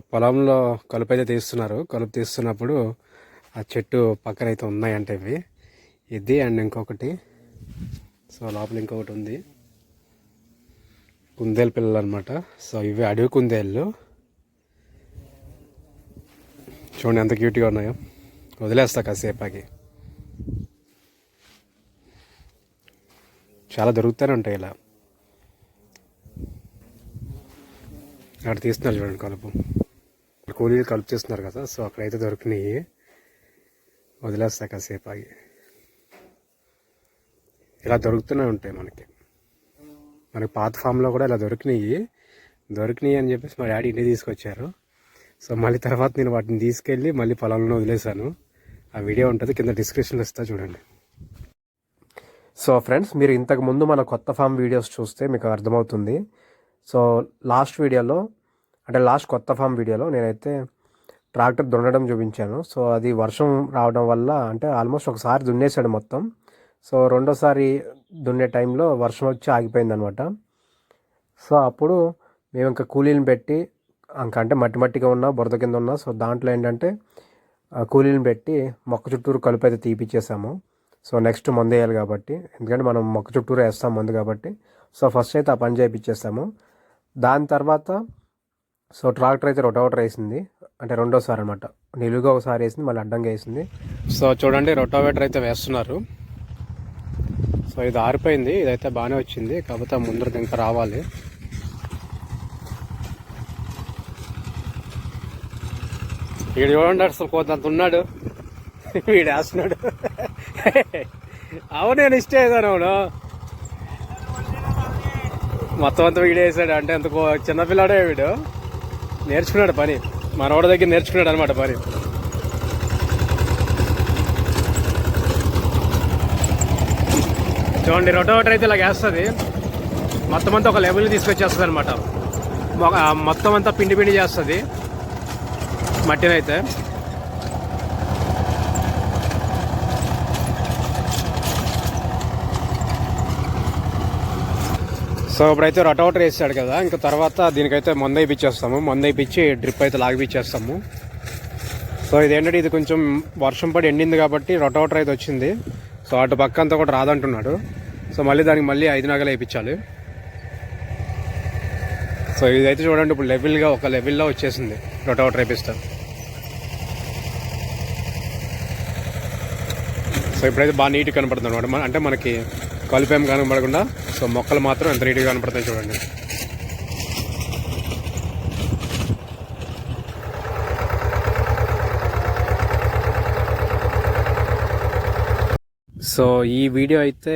పొలంలో కలుపు అయితే తీస్తున్నారు. కలుపు తీస్తున్నప్పుడు ఆ చెట్టు పక్కన అయితే ఉన్నాయంటే ఇవి. ఇది అండ్ ఇంకొకటి. సో లోపల ఇంకొకటి ఉంది. కుందేలు పిల్లలు అనమాట సో ఇవి అడవి కుందేళ్ళు. చూడండి ఎంత క్యూట్గా ఉన్నాయో. వదిలేస్తా కాసేపాకి. చాలా దొరుకుతూనే ఉంటాయి ఇలా. అక్కడ తీస్తున్నారు చూడండి కలుపు. కూలీలు కలుపు చేస్తున్నారు కదా సో అక్కడైతే దొరికినాయి. వదిలేస్తా కాసేపు ఆగి. ఇలా దొరుకుతూనే ఉంటాయి మనకి. మనకి పాత ఫామ్లో కూడా ఇలా దొరికినాయి. దొరికినాయి అని చెప్పేసి మా డాడీ ఇంటికి తీసుకొచ్చారు. సో మళ్ళీ తర్వాత నేను వాటిని తీసుకెళ్ళి మళ్ళీ పొలంలో వదిలేశాను. ఆ వీడియో ఉంటుంది కింద డిస్క్రిప్షన్లో ఇస్తా చూడండి. సో ఫ్రెండ్స్ మీరు ఇంతకు ముందు మన కొత్త ఫామ్ వీడియోస్ చూస్తే మీకు అర్థమవుతుంది. సో లాస్ట్ వీడియోలో అంటే లాస్ట్ కొత్త ఫామ్ వీడియోలో నేనైతే ట్రాక్టర్ దున్నడం చూపించాను. సో అది వర్షం రావడం వల్ల అంటే ఆల్మోస్ట్ ఒకసారి దున్నేశాడు మొత్తం. సో రెండోసారి దున్నే టైంలో వర్షం వచ్చి ఆగిపోయింది అనమాట సో అప్పుడు మేము ఇంకా కూలీలను పెట్టి ఇంకా అంటే మట్టి మట్టిగా ఉన్న బురద కింద ఉన్న సో దాంట్లో ఏంటంటే కూలీలను పెట్టి మొక్క చుట్టూరు కలుపు అయితే తీపిచ్చేసాము. సో నెక్స్ట్ మందు వేయాలి కాబట్టి. ఎందుకంటే మనం మొక్క చుట్టూరు వేస్తాం మందు కాబట్టి. సో ఫస్ట్ అయితే ఆ పని చేయించేస్తాము దాని తర్వాత సో ట్రాక్టర్ అయితే రొటావేటర్ వేసింది అంటే రెండోసారి అనమాట నిలువుగా ఒకసారి వేసింది మళ్ళీ అడ్డంగా వేసింది. సో చూడండి రొటావేటర్ అయితే వేస్తున్నారు. సో ఇది ఆరిపోయింది ఇదైతే బాగానే వచ్చింది. కాకపోతే ముందరకు ఇంకా రావాలి. వీడు చూడండి అసలు కొంత ఉన్నాడు. వీడు వేస్తున్నాడు. అవును నేను ఇష్ట వేసాను అవును. మొత్తం అంతా వీడేసాడు వేసాడు. అంటే అంత చిన్నపిల్లాడే వీడు. నేర్చుకున్నాడు పని. మనవాడి దగ్గర నేర్చుకున్నాడు అనమాట పని. చూడండి రొటోవేటర్ అయితే ఇలా వేస్తుంది. మొత్తం అంతా ఒక లెవెల్ తీసుకొచ్చేస్తుంది అనమాట మొత్తం అంతా పిండి పిండి చేస్తుంది. మట్టినైతే. సో ఇప్పుడైతే రొటోవేటర్ వేసాడు కదా. ఇంకా తర్వాత దీనికైతే మందు అయిపించేస్తాము మందు అయిపించి డ్రిప్ అయితే లాగిపించేస్తాము సో ఇదేంటంటే ఇది కొంచెం వర్షం పడి ఎండింది కాబట్టి రొటోవేటర్ అయితే వచ్చింది. సో అటు పక్క అంతా కూడా రాదంటున్నాడు. సో మళ్ళీ దానికి మళ్ళీ ఐదు నగలు వేయించాలి సో ఇదైతే చూడండి ఇప్పుడు లెవెల్గా ఒక లెవెల్లో వచ్చేసింది రొటోవేటర్ వేపిస్తాను సో ఇప్పుడైతే బాగా నీట్గా కనపడుతుంది అనమాట అంటే మనకి కలిపేం కనబడకుండా సో మొక్కలు మాత్రం ఎంత నీట్గా కనపడతాయి చూడండి. సో ఈ వీడియో అయితే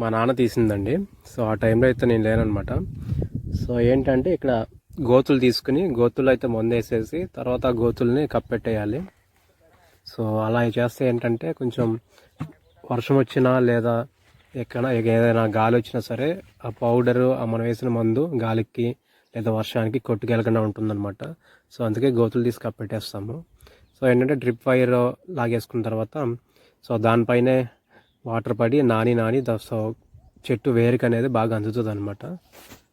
మా నాన్న తీసిందండి. సో ఆ టైంలో అయితే నేను లేనమాట సో ఏంటంటే ఇక్కడ గోతులు తీసుకుని గోతులు అయితే మందేసేసి తర్వాత గోతుల్ని కప్పెట్టేయాలి. సో అలా చేస్తే ఏంటంటే కొంచెం వర్షం వచ్చినా లేదా ఎక్కడ ఏదైనా గాలి వచ్చినా సరే ఆ పౌడరు ఆ మనం వేసిన మందు గాలికి లేదా వర్షానికి కొట్టుకెళ్ళకుండా ఉంటుందన్నమాట. సో అందుకే గోతులు తీసి కప్పెట్టేస్తాము. సో ఏంటంటే డ్రిప్ వైర్ లాగేసుకున్న తర్వాత సో దానిపైనే వాటర్ పడి నాని నాని సో చెట్టు వేరుకు అనేది బాగా అందుతుంది అనమాట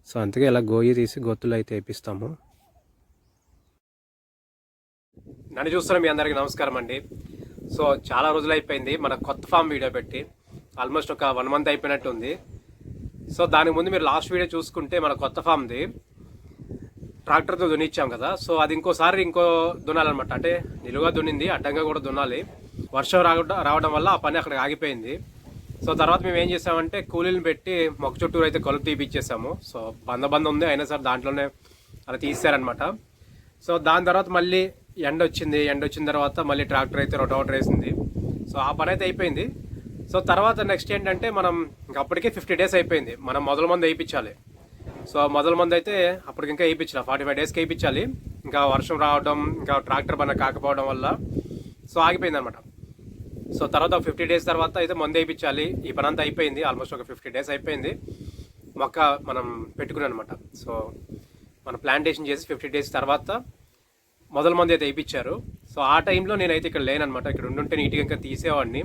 సో అందుకే ఇలా గోయి తీసి గొత్తులు అయితే వేపిస్తాము. నన్ను చూస్తున్న మీ అందరికీ నమస్కారం అండి. సో చాలా రోజులు అయిపోయింది మన కొత్త ఫామ్ వీడియో పెట్టి. ఆల్మోస్ట్ ఒక వన్ మంత్ అయిపోయినట్టు ఉంది సో దానికి ముందు మీరు లాస్ట్ వీడియో చూసుకుంటే మన కొత్త ఫామ్ది ట్రాక్టర్తో దున్నిచ్చాం కదా. సో అది ఇంకోసారి ఇంకో దున్నాలన్నమాట. అంటే నిలువుగా దున్నింది అడ్డంగా కూడా దున్నాలి. వర్షం రావడం రావడం వల్ల ఆ పని అక్కడ ఆగిపోయింది. సో తర్వాత మేము ఏం చేసామంటే కూలీలను పెట్టి మొక్క చుట్టూరు అయితే కలుపు తీపిచ్చేసాము. సో బంద బంద ఉంది అయినా సరే దాంట్లోనే అలా తీసారనమాట సో దాని తర్వాత మళ్ళీ ఎండ వచ్చింది. ఎండ వచ్చిన తర్వాత మళ్ళీ ట్రాక్టర్ అయితే రొటోటర్ వేసింది. సో ఆ పని అయితే అయిపోయింది. సో తర్వాత నెక్స్ట్ ఏంటంటే మనం ఇంక అప్పటికే ఫిఫ్టీ డేస్ అయిపోయింది. మనం మొదల మంది వేయించాలి. సో మొదల మంది అయితే అప్పటికి ఇంకా వేయించాలి. ఫార్టీ ఫైవ్ డేస్కి వేయించాలి. ఇంకా వర్షం రావడం ఇంకా ట్రాక్టర్ పని కాకపోవడం వల్ల సో ఆగిపోయింది అనమాట సో తర్వాత ఫిఫ్టీ డేస్ తర్వాత అయితే మందు వేయించాలి. ఈ పని అంతా అయిపోయింది. ఆల్మోస్ట్ ఒక ఫిఫ్టీ డేస్ అయిపోయింది. మొక్క మనం పెట్టుకున్నాం అనమాట సో మన ప్లాంటేషన్ చేసి ఫిఫ్టీ డేస్ తర్వాత మొదల మంది అయితే వేయించారు. సో ఆ టైంలో నేనైతే ఇక్కడ లేనమాట ఇక్కడ ఉండుంటే నీట్గా ఇంకా తీసేవాడిని.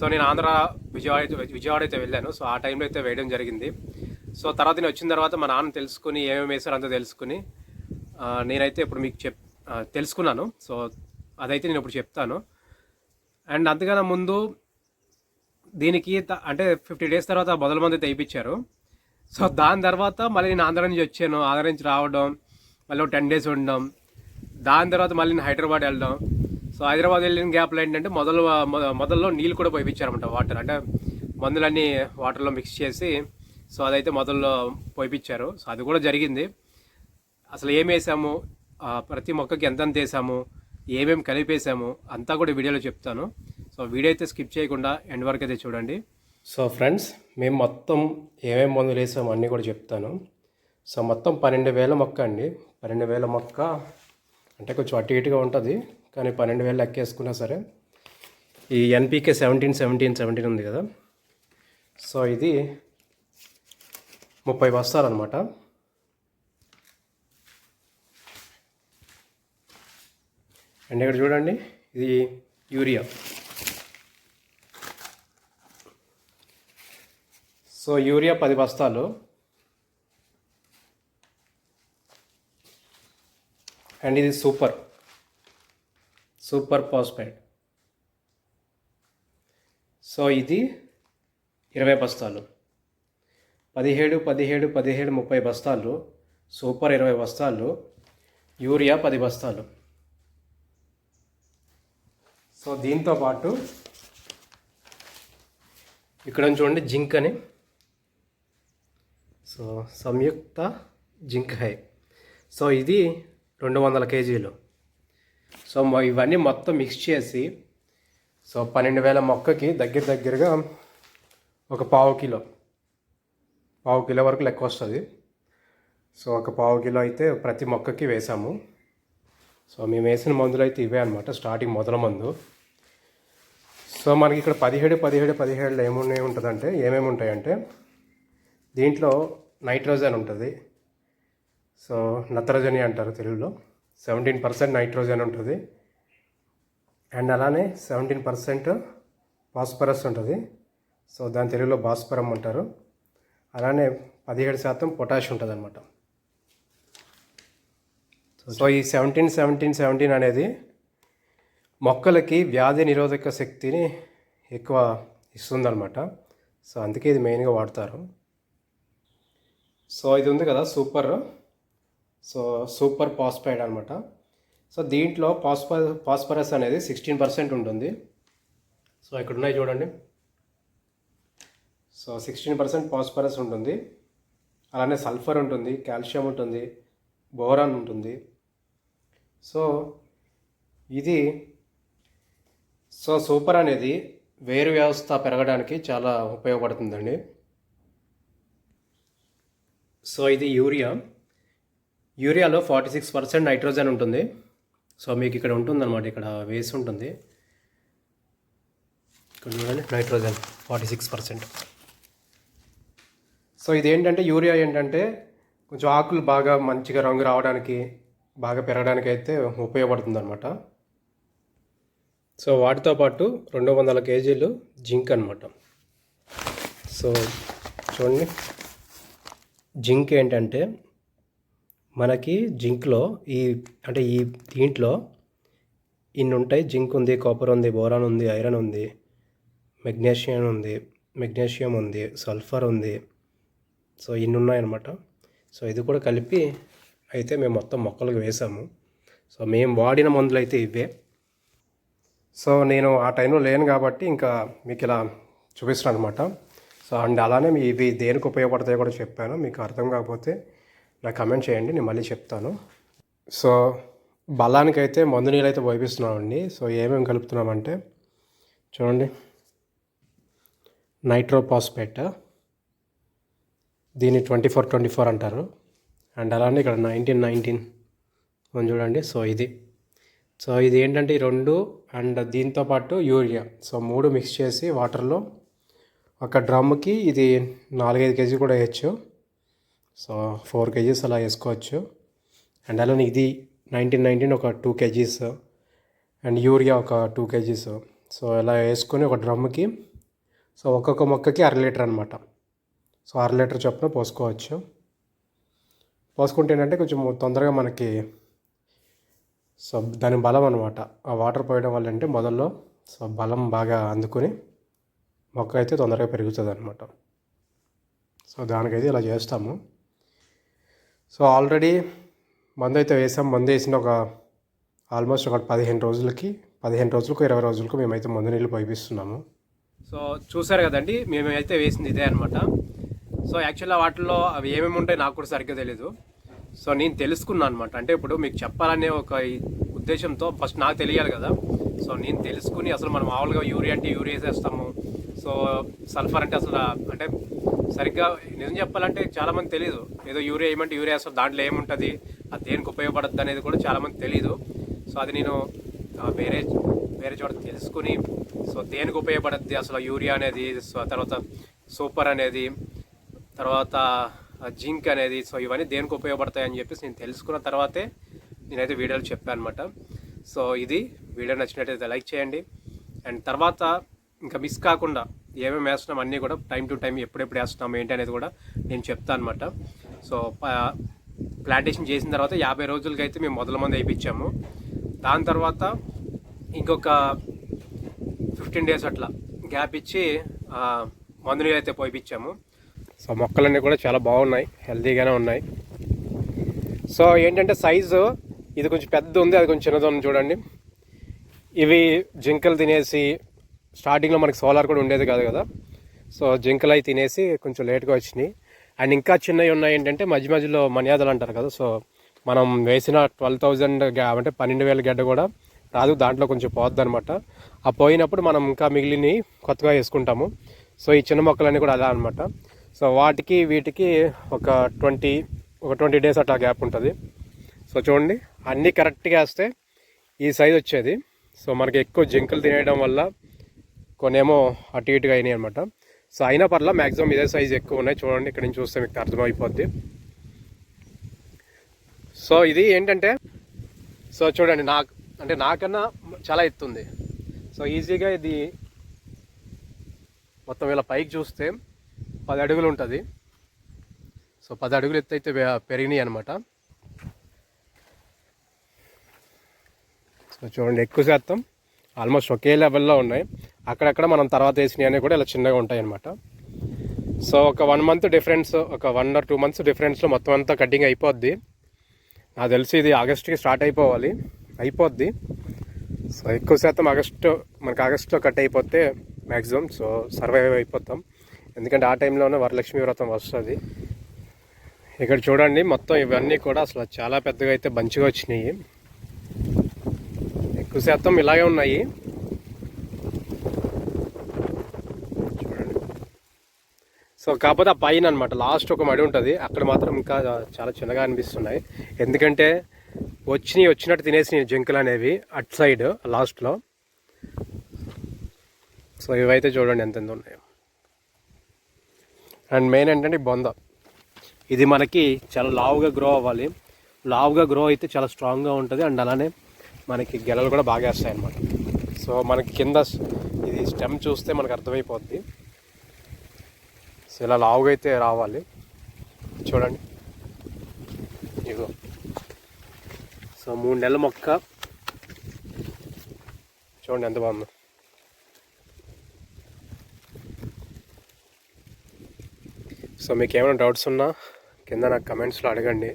సో నేను ఆంధ్ర విజయవాడ విజయవాడ అయితే వెళ్ళాను. సో ఆ టైంలో అయితే వేయడం జరిగింది. సో తర్వాత నేను వచ్చిన తర్వాత మా నాన్న తెలుసుకుని ఏమేమి వేసారో అంతా తెలుసుకుని నేనైతే ఇప్పుడు మీకు చెప్ తెలుసుకున్నాను. సో అదైతే నేను ఇప్పుడు చెప్తాను. అండ్ అంతకన్నా ముందు దీనికి త- అంటే ఫిఫ్టీ డేస్ తర్వాత మొదల మంది తెప్పించారు. సో దాని తర్వాత మళ్ళీ నేను ఆంధ్ర నుంచి వచ్చాను. ఆంధ్ర నుంచి రావడం మళ్ళీ టెన్ డేస్ ఉండడం. దాని తర్వాత మళ్ళీ నేను హైదరాబాద్ వెళ్ళడం. సో హైదరాబాద్ వెళ్ళిన గ్యాప్లో ఏంటంటే మొదలు మొదల్లో నీళ్ళు కూడా పోయిపించారన్నమాట వాటర్ అంటే మందులన్నీ వాటర్లో మిక్స్ చేసి సో అదైతే మొదల్లో పోయిపించారు సో అది కూడా జరిగింది. అసలు ఏం వేసాము? ప్రతి మొక్కకి ఎంతెంత వేసాము? ఏమేమి కలిపేసాము? అంతా కూడా వీడియోలో చెప్తాను. సో వీడియో అయితే స్కిప్ చేయకుండా ఎండ్ వరకు అయితే చూడండి. సో ఫ్రెండ్స్ మేము మొత్తం ఏమేమి మందులు వేసాము అన్నీ కూడా చెప్తాను. సో మొత్తం పన్నెండు వేల మొక్క అండి. పన్నెండు వేల మొక్క అంటే కొంచెం అటు ఇటుగా ఉంటుంది. కానీ పన్నెండు వేలు లెక్కేసుకున్నా సరే ఈ ఎన్పీకే సెవెంటీన్ సెవెంటీన్ సెవెంటీన్ ఉంది కదా. సో ఇది ముప్పై బస్తాలు అనమాట అండ్ ఇక్కడ చూడండి ఇది యూరియా. సో యూరియా పది బస్తాలు. అండ్ ఇది సూపర్. సూపర్ పాస్పైడ్ సో ఇది ఇరవై బస్తాలు. పదిహేడు పదిహేడు పదిహేడు ముప్పై బస్తాలు. సూపర్ ఇరవై బస్తాలు. యూరియా పది బస్తాలు. సో దీంతో పాటు ఇక్కడ నుంచి చూడండి జింక్ అని. So Samyuktha zinc high. So ఇది రెండు వందల కేజీలు. సో ఇవన్నీ మొత్తం మిక్స్ చేసి సో పన్నెండు వేల మొక్కకి దగ్గర దగ్గరగా ఒక పావు కిలో. పావు కిలో వరకు లెక్క వస్తుంది. సో ఒక పావు కిలో అయితే ప్రతి మొక్కకి వేసాము. సో మేము వేసిన మందులు అయితే ఇవే అనమాట స్టార్టింగ్ మొదల మందు. సో మనకి ఇక్కడ పదిహేడు పదిహేడు పదిహేడులో ఏమున్నాయి ఉంటుందంటే ఏమేమి ఉంటాయంటే దీంట్లో నైట్రోజన్ ఉంటుంది. సో నత్రజని అంటారు తెలుగులో. సెవెంటీన్ పర్సెంట్ నైట్రోజన్ ఉంటుంది. అండ్ అలానే సెవెంటీన్ పర్సెంట్ ఫాస్ఫరస్ ఉంటుంది. సో దాని తెలుగులో భాస్వరం అంటారు. అలానే పదిహేడు శాతం పొటాష్ ఉంటుంది అనమాట సో ఈ సెవెంటీన్ సెవెంటీన్ సెవెంటీన్ అనేది మొక్కలకి వ్యాధి నిరోధక శక్తిని ఎక్కువ ఇస్తుందన్నమాట. సో అందుకే ఇది మెయిన్గా వాడతారు. సో ఇది ఉంది కదా సూపర్ సో సూపర్ పాస్పైడ్ అనమాట సో దీంట్లో పాస్ప పాస్పరస్ అనేది సిక్స్టీన్ పర్సెంట్ ఉంటుంది. సో ఇక్కడ ఉన్నాయి చూడండి. సో సిక్స్టీన్ పర్సెంట్ పాస్పరస్ ఉంటుంది. అలానే సల్ఫర్ ఉంటుంది కాల్షియం ఉంటుంది బోరాన్ ఉంటుంది. సో ఇది సో సూపర్ అనేది వేరు వ్యవస్థ పెరగడానికి చాలా ఉపయోగపడుతుందండి. సో ఇది యూరియా. యూరియాలో ఫార్టీ సిక్స్ పర్సెంట్ నైట్రోజన్ ఉంటుంది. సో మీకు ఇక్కడ ఉంటుందన్నమాట ఇక్కడ వేసి ఉంటుంది. ఇక్కడ చూడండి nitrogen forty six percent. So ఇదేంటంటే యూరియా ఏంటంటే కొంచెం ఆకులు బాగా మంచిగా రంగు రావడానికి బాగా పెరగడానికి అయితే ఉపయోగపడుతుంది అనమాట సో వాటితో పాటు రెండు వందల కేజీలు జింక్ అనమాట సో చూడండి జింక్ ఏంటంటే మనకి జింక్లో ఈ అంటే ఈ దీంట్లో ఇన్ని ఉంటాయి. జింక్ ఉంది కాపర్ ఉంది బోరాన్ ఉంది ఐరన్ ఉంది మెగ్నీషియం ఉంది మెగ్నీషియం ఉంది సల్ఫర్ ఉంది. సో ఇన్ని ఉన్నాయన్నమాట. సో ఇది కూడా కలిపి అయితే మేము మొత్తం మొక్కలకు వేసాము. సో మేము వాడిన మందులు అయితే ఇవే. సో నేను ఆ టైంలో లేను కాబట్టి ఇంకా మీకు ఇలా చూపిస్తాను అనమాట సో అండ్ అలానే ఇవి దేనికి ఉపయోగపడతాయో కూడా చెప్పాను. మీకు అర్థం కాకపోతే నాకు కమెంట్ చేయండి నేను మళ్ళీ చెప్తాను. సో బలానికైతే మందు నీళ్ళు అయితే పోయిస్తున్నామండి సో ఏమేమి కలుపుతున్నామంటే చూడండి. నైట్రోపాస్పేట్ దీన్ని ట్వంటీ ఫోర్ ట్వంటీ ఫోర్ అంటారు. అండ్ అలానే ఇక్కడ నైన్టీన్ నైన్టీన్ మనం చూడండి. సో ఇది. సో ఇది ఏంటంటే ఈ రెండు అండ్ దీంతో పాటు యూరియా. సో మూడు మిక్స్ చేసి వాటర్లో ఒక డ్రమ్కి ఇది నాలుగైదు కేజీ కూడా వేయచ్చు. సో ఫోర్ కేజీస్ అలా వేసుకోవచ్చు. అండ్ అలానే ఇది నైన్టీన్ నైన్టీన్ ఒక టూ కేజీస్. అండ్ యూరియా ఒక టూ కేజీస్. సో ఇలా వేసుకొని ఒక డ్రమ్కి సో ఒక్కొక్క మొక్కకి అర లీటర్ అనమాట సో అర లీటర్ చొప్పున పోసుకోవచ్చు. పోసుకుంటే ఏంటంటే కొంచెం తొందరగా మనకి సో దాని బలం అనమాట ఆ వాటర్ పోయడం వల్ల అంటే మొదల్లో సో బలం బాగా అందుకొని మొక్క అయితే తొందరగా పెరుగుతుంది అనమాట సో దానికైతే ఇలా చేస్తాము. సో ఆల్రెడీ మందు అయితే వేసాం. మందు వేసిన ఒక ఆల్మోస్ట్ ఒక పదిహేను రోజులకి పదిహేను రోజులకు ఇరవై రోజులకు మేమైతే మందు నీళ్ళు పైపిస్తున్నాము సో చూసారు కదండి మేమైతే వేసింది ఇదే అనమాట సో యాక్చువల్గా వాటిల్లో అవి ఏమేమి ఉంటాయి నాకు కూడా సరిగ్గా తెలియదు సో నేను తెలుసుకున్నాను అనమాట అంటే ఇప్పుడు మీకు చెప్పాలనే ఒక ఉద్దేశంతో ఫస్ట్ నాకు తెలియాలి కదా. సో నేను తెలుసుకుని అసలు మనం మామూలుగా యూరియా అంటే యూరియా వేసేస్తాము. సో సల్ఫర్ అంటే అసలు అంటే సరిగ్గా నిజం చెప్పాలంటే చాలా మంది తెలియదు ఏదో యూరియా ఏమంటే యూరియా అసలు దాంట్లో ఏముంటుంది అది దేనికి ఉపయోగపడద్దు అనేది కూడా చాలామంది తెలియదు సో అది నేను వేరే వేరే చోట తెలుసుకుని సో దేనికి ఉపయోగపడద్ది అసలు యూరియా అనేది సో తర్వాత సూపర్ అనేది తర్వాత జింక్ అనేది సో ఇవన్నీ దేనికి ఉపయోగపడతాయి అని చెప్పేసి నేను తెలుసుకున్న తర్వాతే నేనైతే వీడియోలు చెప్పాను అనమాట సో ఇది వీడియో నచ్చినట్టయితే లైక్ చేయండి. అండ్ తర్వాత ఇంకా మిస్ కాకుండా ఏమేమి వేస్తున్నాం అన్నీ కూడా టైం టు టైం ఎప్పుడెప్పుడు వేస్తున్నాం ఏంటి అనేది కూడా నేను చెప్తాను అనమాట సో ప్లాంటేషన్ చేసిన తర్వాత యాభై రోజులకి అయితే మేము మొదల మంది వేయించాము. దాని తర్వాత ఇంకొక ఫిఫ్టీన్ డేస్ అట్లా గ్యాప్ ఇచ్చి మందు నీళ్ళు అయితే పోయిపించాము. సో మొక్కలన్నీ కూడా చాలా బాగున్నాయి హెల్తీగానే ఉన్నాయి. సో ఏంటంటే సైజు ఇది కొంచెం పెద్ద ఉంది అది కొంచెం చిన్నది ఉంది చూడండి. ఇవి జింకలు తినేసి స్టార్టింగ్లో మనకి సోలార్ కూడా ఉండేది కాదు కదా. సో జింకలు అవి తినేసి కొంచెం లేట్గా వచ్చినాయి. అండ్ ఇంకా చిన్నవి ఉన్నాయి ఏంటంటే మధ్య మధ్యలో మర్యాదలు అంటారు కదా. సో మనం వేసిన ట్వెల్వ్ థౌజండ్ అంటే పన్నెండు వేల గడ్డ కూడా రాదు దాంట్లో కొంచెం పోద్ది అనమాట ఆ పోయినప్పుడు మనం ఇంకా మిగిలినవి కొత్తగా వేసుకుంటాము. సో ఈ చిన్న మొక్కలన్నీ కూడా అలా అనమాట సో వాటికి వీటికి ఒక ట్వంటీ ఒక ట్వంటీ డేస్ అట్లా గ్యాప్ ఉంటుంది. సో చూడండి అన్నీ కరెక్ట్గా వేస్తే ఈ సైజ్ వచ్చేది. సో మనకి ఎక్కువ జింకలు తినేయడం వల్ల కొన్నేమో అటు ఇటుగా అయినాయి అనమాట సో అయినా పర్లా మ్యాక్సిమం ఇదే సైజ్ ఎక్కువ ఉన్నాయి. చూడండి ఇక్కడ నుంచి చూస్తే మీకు అర్థమైపోద్ది. సో ఇది ఏంటంటే సో చూడండి నాకు అంటే నాకన్నా చాలా ఎత్తుంది సో ఈజీగా ఇది మొత్తం ఇలా పైకి చూస్తే పది అడుగులు ఉంటుంది. సో పది అడుగులు ఎత్తు అయితే పెరిగినాయి అనమాట సో చూడండి ఎక్కువ శాతం ఆల్మోస్ట్ ఒకే లెవెల్లో ఉన్నాయి. అక్కడక్కడ మనం తర్వాత వేసినవి కూడా ఇలా చిన్నగా ఉంటాయి అనమాట సో ఒక వన్ మంత్ డిఫరెన్స్ ఒక వన్ ఆర్ టూ మంత్స్ డిఫరెన్స్లో మొత్తం అంతా కటింగ్ అయిపోద్ది. నాకు తెలిసి ఇది ఆగస్ట్కి స్టార్ట్ అయిపోవాలి. అయిపోద్ది. సో ఎక్కువ శాతం ఆగస్టు మనకి ఆగస్టులో కట్ అయిపోతే మ్యాక్సిమం సో సర్వైవ్ అయిపోతాం. ఎందుకంటే ఆ టైంలోనే వరలక్ష్మి వ్రతం వస్తుంది. ఇక్కడ చూడండి మొత్తం ఇవన్నీ కూడా అసలు చాలా పెద్దగా అయితే మంచిగా వచ్చినాయి. శాతం ఇలాగే ఉన్నాయి. చూడండి సో కాకపోతే ఆ పైన అనమాట లాస్ట్ ఒక మడి ఉంటుంది. అక్కడ మాత్రం ఇంకా చాలా చిన్నగా అనిపిస్తున్నాయి. ఎందుకంటే వచ్చినాయి వచ్చినట్టు తినేసినాయి జింకలు అనేవి అట్ సైడ్ లాస్ట్లో సో ఇవైతే చూడండి ఎంత ఎంత ఉన్నాయో. అండ్ మెయిన్ ఏంటంటే బొంద. ఇది మనకి చాలా లావుగా గ్రో అవ్వాలి. లావుగా గ్రో అయితే చాలా స్ట్రాంగ్గా ఉంటుంది. అండ్ అలానే మనకి గెలలు కూడా బాగా వేస్తాయి అన్నమాట సో మనకి కింద ఇది స్టెమ్ చూస్తే మనకు అర్థమైపోద్ది. సో ఇలా లావుగా అయితే రావాలి. చూడండి. ఇగో సో మూడు నెలల మొక్క. చూడండి ఎంత బాగుందో. సో మీకు ఏమైనా డౌట్స్ ఉన్నా కింద నాకు కమెంట్స్లో అడగండి.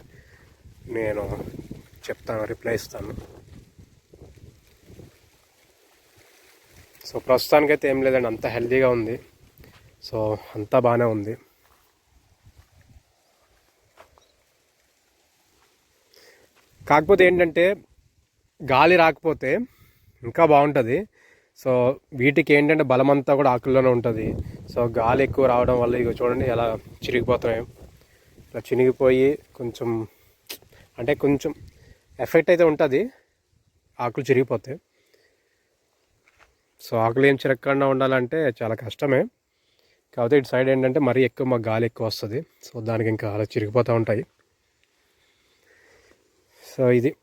నేను చెప్తాను రిప్లై ఇస్తాను. సో ప్రస్తుతానికైతే ఏం లేదండి అంత హెల్తీగా ఉంది. సో అంతా బాగానే ఉంది. కాకపోతే ఏంటంటే గాలి రాకపోతే ఇంకా బాగుంటుంది. సో వీటికి ఏంటంటే బలం అంతా కూడా ఆకుల్లోనే ఉంటుంది. సో గాలి ఎక్కువ రావడం వల్ల ఇక చూడండి ఎలా చిరిగిపోతున్నాయి. ఇలా చినిగిపోయి కొంచెం అంటే కొంచెం ఎఫెక్ట్ అయితే ఉంటుంది ఆకులు చిరిగిపోతాయి సో ఆకులు ఏం చిరగకుండా ఉండాలంటే చాలా కష్టమే. కాకపోతే ఇటు సైడ్ ఏంటంటే మరీ ఎక్కువ మాకు గాలి ఎక్కువ వస్తుంది. సో దానికి ఇంకా అలా చిరిగిపోతూ ఉంటాయి. సో ఇది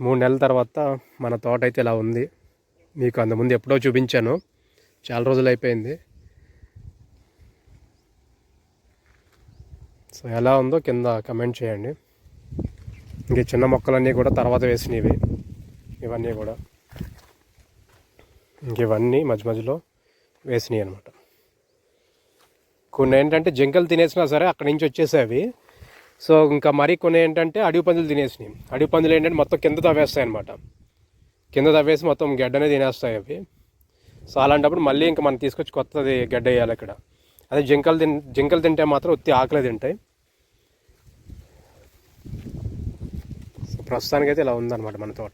మూడు నెలల తర్వాత మన తోట అయితే ఇలా ఉంది. మీకు అంతకుముందు ఎప్పుడో చూపించాను. చాలా రోజులు అయిపోయింది. సో ఎలా ఉందో కింద కమెంట్ చేయండి. ఇంక చిన్న మొక్కలన్నీ కూడా తర్వాత వేసినవి. ఇవన్నీ కూడా. ఇవన్నీ మధ్య మధ్యలో వేసినాయి అనమాట కొన్ని ఏంటంటే జింకలు తినేసినా సరే అక్కడి నుంచి వచ్చేసేవి సో ఇంకా మరి కొన్ని ఏంటంటే అడవి పందులు తినేసినాయి. అడవి పందులు ఏంటంటే మొత్తం కింద తవ్వేస్తాయి అనమాట కింద తవ్వేసి మొత్తం గడ్డనే తినేస్తాయి అవి. సో అలాంటప్పుడు మళ్ళీ ఇంకా మనం తీసుకొచ్చి కొత్తది గడ్డ వేయాలి ఇక్కడ. అదే జింకలు తిన్ జింకలు తింటే మాత్రం ఉత్తి ఆకలే తింటాయి. సో ప్రస్తుతానికైతే ఇలా ఉందన్నమాట మన తోట.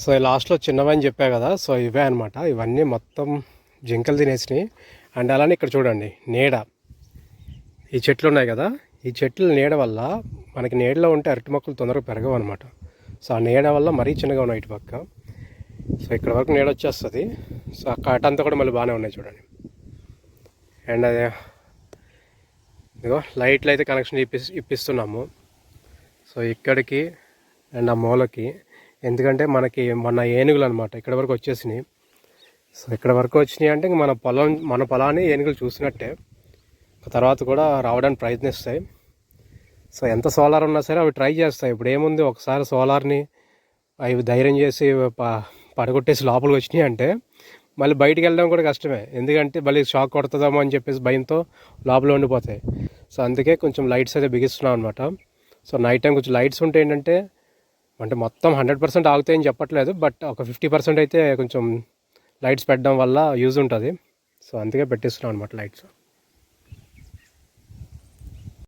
సో ఈ లాస్ట్లో చిన్నవని చెప్పా కదా సో ఇవే అనమాట ఇవన్నీ మొత్తం జింకలు తినేసినాయి. అండ్ అలానే ఇక్కడ చూడండి నీడ. ఈ చెట్లు ఉన్నాయి కదా ఈ చెట్లు నీడ వల్ల మనకి నీడలో ఉంటే అరటి మొక్కలు తొందరగా పెరగవు అనమాట సో ఆ నీడ వల్ల మరీ చిన్నగా ఉన్నాయి ఇటు పక్క. సో ఇక్కడ వరకు నీడ వచ్చేస్తుంది. సో ఆ కాటంతా కూడా మళ్ళీ బాగానే ఉన్నాయి చూడండి. అండ్ అదే ఇదిగో లైట్లు అయితే కనెక్షన్ ఇప్పి ఇప్పిస్తున్నాము. సో ఇక్కడికి అండ్ ఆ మూలకి ఎందుకంటే మనకి మన ఏనుగులు అనమాట ఇక్కడ వరకు వచ్చేసినాయి. సో ఇక్కడ వరకు వచ్చినాయి అంటే మన పొలం మన పొలాన్ని ఏనుగులు చూసినట్టే. తర్వాత కూడా రావడానికి ప్రయత్నిస్తాయి. సో ఎంత సోలార్ ఉన్నా సరే అవి ట్రై చేస్తాయి. ఇప్పుడు ఏముంది? ఒకసారి సోలార్ని అవి ధైర్యం చేసి ప పడగొట్టేసి లోపలికి వచ్చినాయి అంటే మళ్ళీ బయటికి వెళ్ళడం కూడా కష్టమే. ఎందుకంటే మళ్ళీ షాక్ కొడుతుందేమో అని చెప్పేసి భయంతో లోపల ఉండిపోతాయి. సో అందుకే కొంచెం లైట్స్ అయితే బిగిస్తున్నాం అనమాట సో నైట్ టైం కొంచెం లైట్స్ ఉంటే ఏంటంటే అంటే మొత్తం హండ్రెడ్ పర్సెంట్ ఆగుతాయని చెప్పట్లేదు బట్ ఒక ఫిఫ్టీ పర్సెంట్ అయితే కొంచెం లైట్స్ పెట్టడం వల్ల యూజ్ ఉంటుంది. సో అందుకే పెట్టిస్తున్నాం అనమాట లైట్స్.